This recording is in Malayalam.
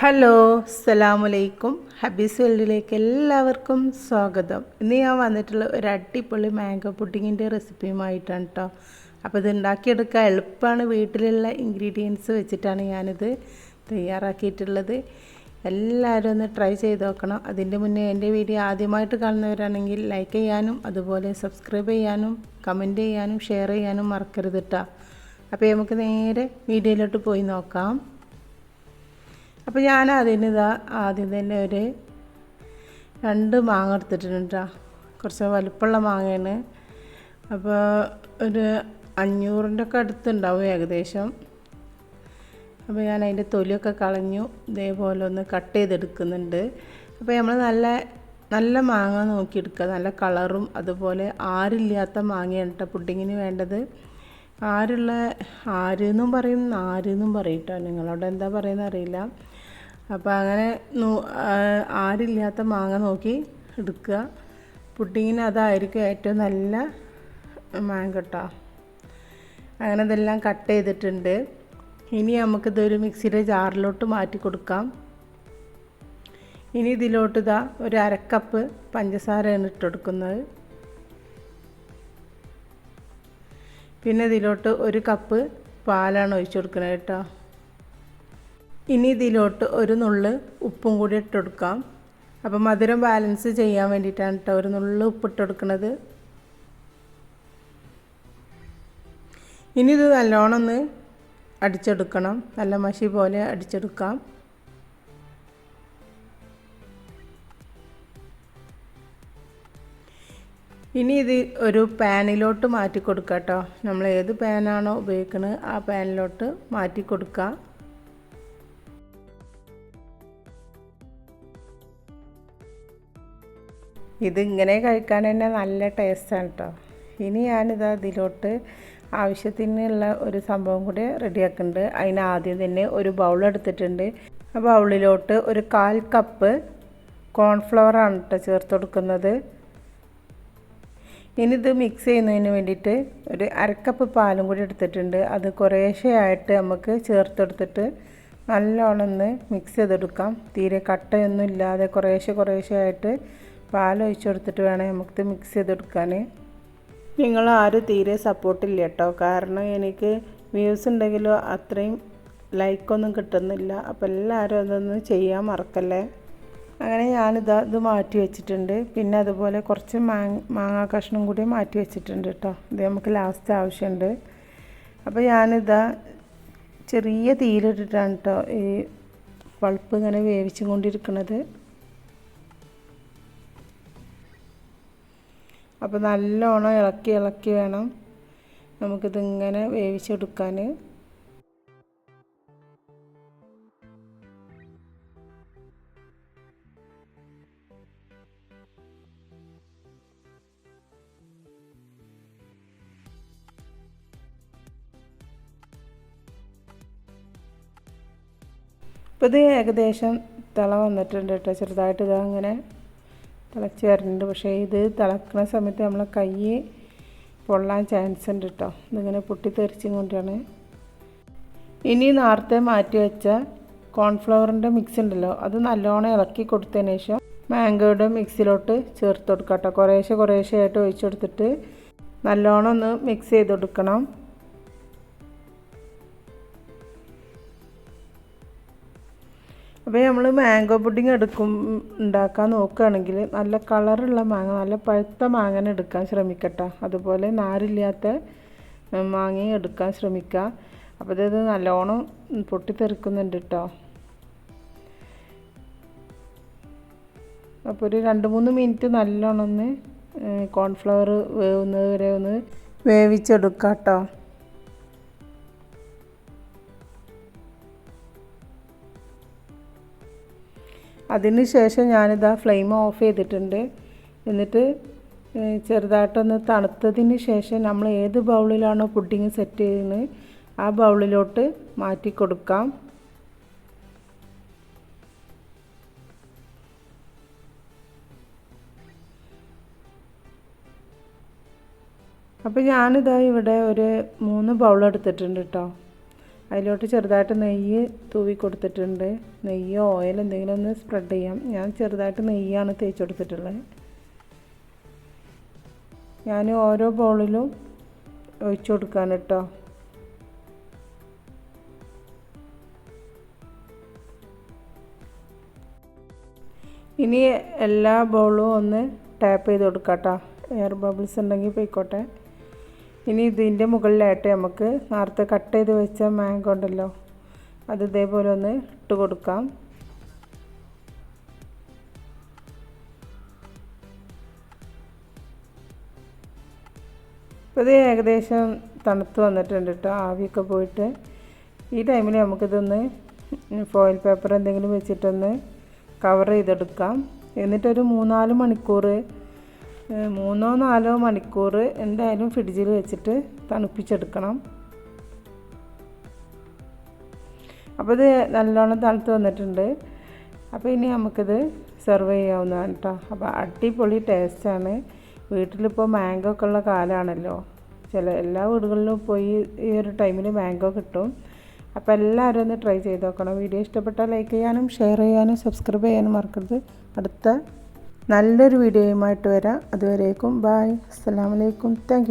ഹലോ അസ്സലാമലൈക്കും ഹബീസ് വേൾഡിലേക്ക് എല്ലാവർക്കും സ്വാഗതം. ഇന്ന് ഞാൻ വന്നിട്ടുള്ള ഒരു അടിപൊളി മാംഗോ പുഡിങ്ങിന്റെ റെസിപ്പിയുമായിട്ടാണ് കേട്ടോ അപ്പോൾ ഇത് ഉണ്ടാക്കിയെടുക്കാൻ എളുപ്പമാണ്. വീട്ടിലുള്ള ഇൻഗ്രീഡിയൻസ് വെച്ചിട്ടാണ് ഞാനിത് തയ്യാറാക്കിയിട്ടുള്ളത്. എല്ലാവരും ഒന്ന് ട്രൈ ചെയ്ത് നോക്കണം. അതിന്റെ മുന്നേ എന്റെ വീഡിയോ ആദ്യമായിട്ട് കാണുന്നവരാണെങ്കിൽ ലൈക്ക് ചെയ്യാനും അതുപോലെ സബ്സ്ക്രൈബ് ചെയ്യാനും കമന്റ് ചെയ്യാനും ഷെയർ ചെയ്യാനും മറക്കരുത് കേട്ടോ അപ്പോൾ നമുക്ക് നേരെ വീഡിയോയിലോട്ട് പോയി നോക്കാം. അപ്പോൾ ഞാൻ അതിന് ഇതാ ആദ്യം തന്നെ ഒരു രണ്ട് മാങ്ങ എടുത്തിട്ടുണ്ട് കുറച്ച് വലുപ്പമുള്ള മാങ്ങയാണ്. അപ്പോൾ ഒരു അഞ്ഞൂറിന്റെ ഒക്കെ അടുത്തുണ്ടാവും ഏകദേശം. അപ്പോൾ ഞാൻ അതിന്റെ തൊലിയൊക്കെ കളഞ്ഞു. ഇതേപോലെ ഒന്ന് കട്ട് ചെയ്തെടുക്കുന്നുണ്ട്. അപ്പോൾ നമ്മൾ നല്ല നല്ല മാങ്ങ നോക്കിയെടുക്കുക. നല്ല കളറും അതുപോലെ ആരില്ലാത്ത മാങ്ങയാണ് കേട്ടോ പുഡിങ്ങിന് വേണ്ടത്. ആരുള്ള ആരെന്നും പറയും നാരെന്നും പറയും കേട്ടോ നിങ്ങളോട് എന്താ പറയുന്നത് അറിയില്ല. അപ്പോൾ അങ്ങനെ ആരില്ലാത്ത മാങ്ങ നോക്കി എടുക്കുക. പുട്ടിങ്ങിന് അതായിരിക്കും ഏറ്റവും നല്ല മാങ്ങ കേട്ടോ അങ്ങനെ ഇതെല്ലാം കട്ട് ചെയ്തിട്ടുണ്ട്. ഇനി നമുക്കിതൊരു മിക്സിയുടെ ജാറിലോട്ട് മാറ്റി കൊടുക്കാം. ഇനി ഇതിലോട്ട് ഇതാ ഒരു അരക്കപ്പ് പഞ്ചസാരയാണ് ഇട്ട് പിന്നെ ഇതിലോട്ട് ഒരു കപ്പ് പാലാണ് ഒഴിച്ചു കൊടുക്കുന്നത് കേട്ടോ. ഇനി ഇതിലോട്ട് ഒരു നുള്ള് ഉപ്പും കൂടി ഇട്ട് കൊടുക്കാം. അപ്പോൾ മധുരം ബാലൻസ് ചെയ്യാൻ വേണ്ടിയിട്ടാണ് കേട്ടോ ഒരു നുള്ള് ഉപ്പിട്ട് കൊടുക്കുന്നത് ഇനി ഇത് നല്ലോണം ഒന്ന് അടിച്ചെടുക്കണം. നല്ല മഷി പോലെ അടിച്ചെടുക്കാം. ഇനി ഇത് ഒരു പാനിലോട്ട് മാറ്റി കൊടുക്കുക കേട്ടോ നമ്മൾ ഏത് പാനാണോ ഉപയോഗിക്കുന്നത് ആ പാനിലോട്ട് മാറ്റി കൊടുക്കുക ഇങ്ങനെ കഴിക്കാൻ തന്നെ നല്ല ടേസ്റ്റാണ് കേട്ടോ ഇനി ഞാനിത് അതിലോട്ട് ആവശ്യത്തിനുള്ള ഒരു സംഭവം കൂടി റെഡിയാക്കുന്നുണ്ട് അതിന് ആദ്യം തന്നെ ഒരു ബൗൾ എടുത്തിട്ടുണ്ട്. ആ ബൗളിലോട്ട് ഒരു കാൽ കപ്പ് കോൺഫ്ലവറാണ് കേട്ടോ ചേർത്ത് കൊടുക്കുന്നത്. ഇനി ഇത് മിക്സ് ചെയ്യുന്നതിന് വേണ്ടിയിട്ട് ഒരു അരക്കപ്പ് പാലും കൂടി എടുത്തിട്ടുണ്ട്. അത് കുറേശ്ശെയായിട്ട് നമുക്ക് ചേർത്തെടുത്തിട്ട് നല്ലോണം ഒന്ന് മിക്സ് ചെയ്തെടുക്കാം. തീരെ കട്ടയൊന്നും ഇല്ലാതെ കുറേശ്ശെ കുറേശ്ശെയായിട്ട് പാൽ കൊടുത്തിട്ട് വേണം നമുക്ക് മിക്സ് ചെയ്തെടുക്കാൻ. നിങ്ങൾ ആരും തീരെ സപ്പോർട്ടില്ല കേട്ടോ. കാരണം എനിക്ക് വ്യൂസ് ഉണ്ടെങ്കിലും അത്രയും ലൈക്കൊന്നും കിട്ടുന്നില്ല. അപ്പോൾ എല്ലാവരും അതൊന്ന് ചെയ്യാൻ മറക്കല്ലേ? അങ്ങനെ ഞാനിതാ ഇത് മാറ്റി വെച്ചിട്ടുണ്ട്. പിന്നെ അതുപോലെ കുറച്ച് മാങ്ങ മാങ്ങാ കഷ്ണം കൂടി മാറ്റി വെച്ചിട്ടുണ്ട് കേട്ടോ ഇത് നമുക്ക് ലാസ്റ്റ് ആവശ്യമുണ്ട് അപ്പോൾ ഞാനിതാ ചെറിയ തീയിലിട്ടിട്ടാണ് കേട്ടോ ഈ പൾപ്പ് ഇങ്ങനെ വേവിച്ചും കൊണ്ടിരിക്കുന്നത് അപ്പോൾ നല്ലോണം ഇളക്കി ഇളക്കി വേണം നമുക്കിതിങ്ങനെ വേവിച്ചെടുക്കാൻ ഇപ്പോൾ ഇത് ഏകദേശം തിള വന്നിട്ടുണ്ട് കേട്ടോ. ചെറുതായിട്ട് ഇതങ്ങനെ തിളച്ച് വരുന്നുണ്ട്. പക്ഷേ ഇത് തിളക്കുന്ന സമയത്ത് നമ്മളെ കൈ പൊള്ളാൻ ചാൻസ് ഉണ്ട് കേട്ടോ. ഇതിങ്ങനെ പൊട്ടിത്തെറിച്ചും കൊണ്ടാണ്. ഇനി നേരത്തെ മാറ്റി വെച്ച കോൺഫ്ലവറിന്റെ മിക്സ് ഉണ്ടല്ലോ. അത് നല്ലോണം ഇളക്കി കൊടുത്തതിന് ശേഷം മാംഗോയുടെ മിക്സിലോട്ട് ചേർത്ത് കൊടുക്കാം കേട്ടോ. കുറേശ്ശെ കുറേശ്ശെ ആയിട്ട് ഒഴിച്ചു കൊടുത്തിട്ട് നല്ലോണം ഒന്ന് മിക്സ് ചെയ്ത് കൊടുക്കണം. അപ്പോൾ നമ്മൾ മാംഗോ പുഡിങ് എടുക്കും ഉണ്ടാക്കാൻ നോക്കുകയാണെങ്കിൽ നല്ല കളറുള്ള മാങ്ങ നല്ല പഴുത്ത മാങ്ങ എടുക്കാൻ ശ്രമിക്കട്ടെ. അതുപോലെ നാരില്ലാത്ത മാങ്ങയും എടുക്കാൻ ശ്രമിക്കുക അപ്പോൾ ഇത് നല്ലോണം പൊട്ടിത്തെറിക്കുന്നുണ്ട് കേട്ടോ അപ്പോൾ ഒരു രണ്ട് മൂന്ന് മിനിറ്റ് നല്ലോണം ഒന്ന് കോൺഫ്ലവർ വേവുന്നത് വരെ ഒന്ന് വേവിച്ചെടുക്കാം കേട്ടോ അതിന് ശേഷം ഞാനിതാ ഫ്ലെയിം ഓഫ് ചെയ്തിട്ടുണ്ട്. എന്നിട്ട് ചെറുതായിട്ടൊന്ന് തണുത്തതിന് ശേഷം നമ്മൾ ഏത് ബൗളിലാണോ പുഡിങ് സെറ്റ് ചെയ്യുന്നത് ആ ബൗളിലോട്ട് മാറ്റി കൊടുക്കാം. അപ്പോൾ ഞാനിതാ ഇവിടെ ഒരു മൂന്ന് ബൗൾ എടുത്തിട്ടുണ്ട് കേട്ടോ അതിലോട്ട് ചെറുതായിട്ട് നെയ്യ് തൂവി കൊടുത്തിട്ടുണ്ട്. നെയ്യോ ഓയിൽ എന്തെങ്കിലും ഒന്ന് സ്പ്രെഡ് ചെയ്യാം. ഞാൻ ചെറുതായിട്ട് നെയ്യാണ് തേച്ച് കൊടുത്തിട്ടുള്ളത്. ഞാൻ ഓരോ ബോളിലും ഒഴിച്ചു കൊടുക്കാൻ കേട്ടോ. ഇനി എല്ലാ ബോളും ഒന്ന് ടാപ്പ് ചെയ്ത് കൊടുക്കാം കേട്ടോ എയർ ബബിൾസ് ഉണ്ടെങ്കിൽ പോയിക്കോട്ടെ. ഇനി ഇതിന്റെ മുകളിലായിട്ട് നമുക്ക് നേരത്തെ കട്ട് ചെയ്ത് വെച്ച മാങ്കോ ഉണ്ടല്ലോ അത് ഇതേപോലെ ഒന്ന് ഇട്ട് കൊടുക്കാം. ഇത് ഏകദേശം തണുത്ത് വന്നിട്ടുണ്ട് കേട്ടോ ആവിയൊക്കെ പോയിട്ട്. ഈ ടൈമിൽ നമുക്കിതൊന്ന് ഫോയിൽ പേപ്പർ എന്തെങ്കിലും വെച്ചിട്ടൊന്ന് കവർ ചെയ്തെടുക്കാം. എന്നിട്ടൊരു മൂന്നാൽ മണിക്കൂർ മൂന്നോ നാലോ മണിക്കൂർ എന്തായാലും ഫ്രിഡ്ജിൽ വെച്ചിട്ട് തണുപ്പിച്ചെടുക്കണം. അപ്പോൾ ഇത് നല്ലോണം തണുത്ത് വന്നിട്ടുണ്ട്. അപ്പോൾ ഇനി നമുക്കിത് സെർവ് ചെയ്യാവുന്നതാണ് കേട്ടോ. അപ്പോൾ അടിപൊളി ടേസ്റ്റാണ്. വീട്ടിലിപ്പോൾ മാംഗോ ഒക്കെ ഉള്ള കാലമാണല്ലോ ചില എല്ലാ വീടുകളിലും പോയി ഈ ഒരു ടൈമിൽ മാംഗോ കിട്ടും. അപ്പോൾ എല്ലാവരും ഒന്ന് ട്രൈ ചെയ്ത് നോക്കണം. വീഡിയോ ഇഷ്ടപ്പെട്ടാൽ ലൈക്ക് ചെയ്യാനും ഷെയർ ചെയ്യാനും സബ്സ്ക്രൈബ് ചെയ്യാനും മറക്കരുത്. അടുത്ത നല്ലൊരു വീഡിയോയുമായിട്ട് വരാം. അതുവരേക്കും ബായ് അസ്സാം വലൈക്കും താങ്ക്